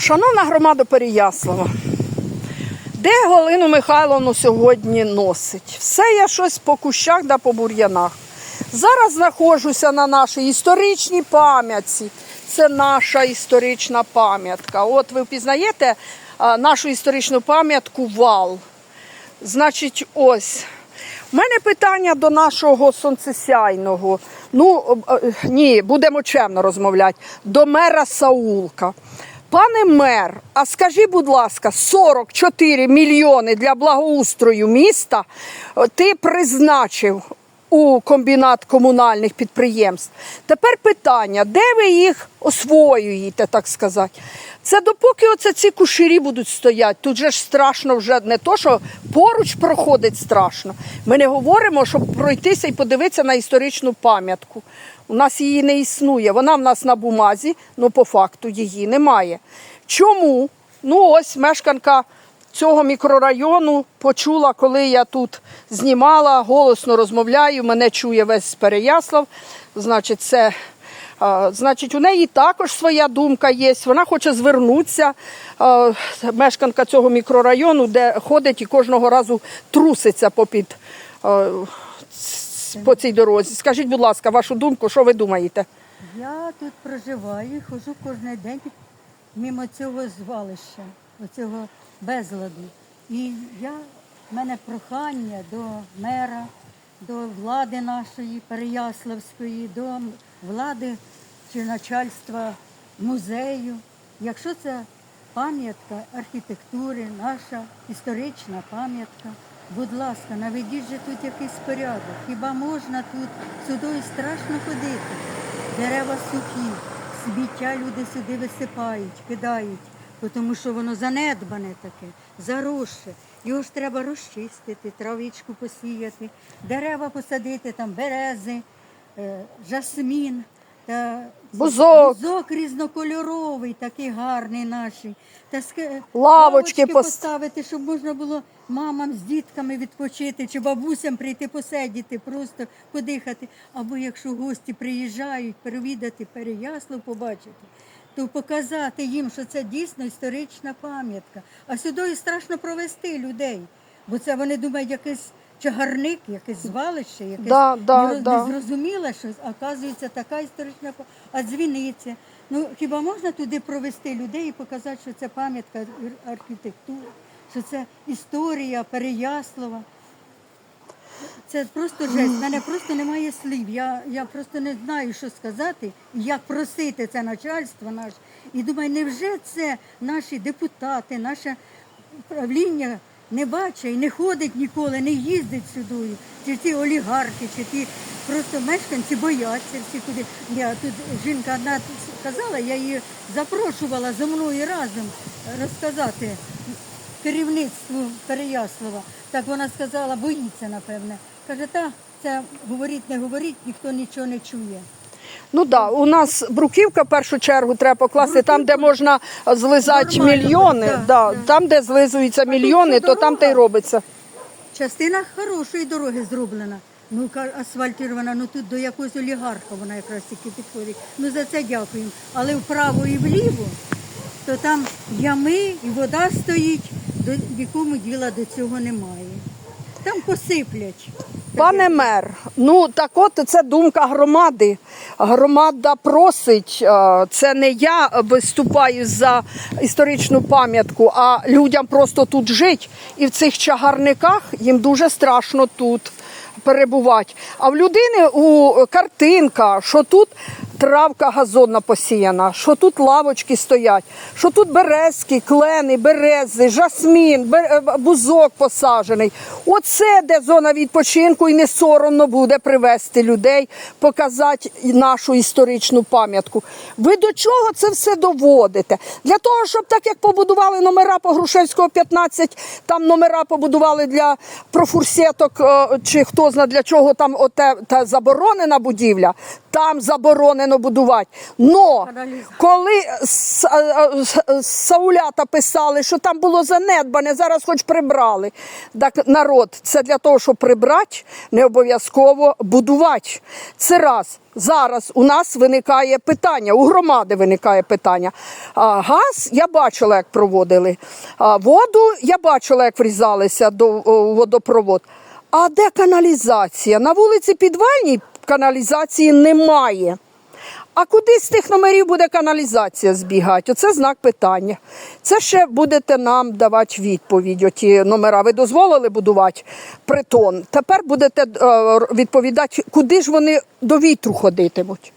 Шановна громада Переяслава, де Галину Михайловну сьогодні носить? Все я щось по кущах да по бур'янах. Зараз знаходжуся на нашій історичній пам'ятці. Це наша історична пам'ятка. От ви впізнаєте нашу історичну пам'ятку вал. Значить, ось. У мене питання до нашого сонцесяйного. Ну, е, ні, будемо чемно розмовляти. До мера Саулка. Пане мер, а скажіть, будь ласка, 44 мільйони для благоустрою міста е, ти призначив у комбінат комунальних підприємств. Тепер питання, де ви їх освоюєте, так сказати? Це допоки оце ці куширі будуть стояти. Тут же ж страшно вже не то, що поруч проходить страшно. Ми не говоримо, щоб пройтися і подивитися на історичну пам'ятку. У нас її не існує. Вона в нас на бумазі, але по факту її немає. Чому? Ну ось мешканка цього мікрорайону почула, коли я тут знімала, голосно розмовляю, мене чує весь Переяслав. Значить, це Значить, у неї також своя думка є. Вона хоче звернутися. Мешканка цього мікрорайону, де ходить і кожного разу труситься попід а, по цій дорозі. Скажіть, будь ласка, вашу думку, що ви думаєте? Я тут проживаю, хожу кожен день мимо цього звалища, оцього безладу. І я, в мене прохання до мера, до влади нашої Переяславської, до влади чи начальства музею. Якщо це пам'ятка архітектури, наша історична пам'ятка, будь ласка, наведіть же тут якийсь порядок. Хіба можна тут сюди страшно ходити? Дерева сухі, сміття люди сюди висипають, кидають, тому що воно занедбане таке, заросше. Його ж треба розчистити, травичку посіяти, дерева посадити, там берези, е, жасмін. Та Бузок. бузок різнокольоровий, такий гарний наший. Та ск- Лавочки пос- поставити, щоб можна було мамам з дітками відпочити, чи бабусям прийти посидіти, просто подихати. Або якщо гості приїжджають, перевідати Переяслав, побачити, то показати їм, що це дійсно історична пам'ятка. А сюди страшно провести людей, бо це вони думають, якийсь чагарник, якесь звалище, якесь Да, да, нероз- да. незрозуміле щось, а оказується така історична. А дзвіниця. Ну хіба можна туди провести людей і показати, що це пам'ятка ар- архітектури, що це історія Переяслава. Це просто жесть. В мене просто немає слів. Я, я просто не знаю, що сказати, і як просити це начальство наше. І думаю, невже це наші депутати, наше правління не бачить не ходить ніколи, не їздить сюди. Чи ці олігархи, чи ті просто мешканці бояться всі куди. Я тут жінка одна казала, я її запрошувала зі мною разом розказати керівництву Переяслава. Так вона сказала, боїться, напевне. Каже, та це говорить, не говорить, ніхто нічого не чує. Ну так, да, у нас бруківка в першу чергу треба покласти там, де можна злизати Нормально, мільйони. да, да. Там, де злизуються мільйони, то там те й робиться. Частина хорошої дороги зроблена. Ну, ка- асфальтирована, ну тут до якогось олігарха вона якраз тільки підходить. Ну за це дякуємо. Але вправо і вліво, то там ями і вода стоїть, до нікому діла до цього немає. Там посиплять. Пане мер, ну так от це думка громади. Громада просить, е, це не я виступаю за історичну пам'ятку, а людям просто тут жить. І в цих чагарниках їм дуже страшно тут перебувати. А в людини у картинка, що тут травка газонна посіяна, що тут лавочки стоять, що тут березки, клени, берези, жасмін, е, бузок посаджений. Оце де зона відпочинку, і не соромно буде привезти людей, показати нашу історичну пам'ятку. Ви до чого це все доводите? Для того, щоб так як побудували номера по Грушевського 15, там номера побудували для профурсеток, е, чи хто зна для чого там оте та заборонена будівля, там заборонена заборонено будувати. Но коли Саулята писали, що там було занедбане, зараз хоч прибрали. Так народ, це для того, щоб прибрати, не обов'язково будувати. Це раз. Зараз у нас виникає питання, у громади виникає питання. А, газ я бачила, як проводили. А, воду я бачила, як врізалися до водопровод. А де каналізація? На вулиці Підвальній каналізації немає. А куди з тих номерів буде каналізація збігати? Оце знак питання. Це ще будете нам давати відповідь. Оті номера ви дозволили будувати притон. Тепер будете е, відповідати, куди ж вони до вітру ходитимуть.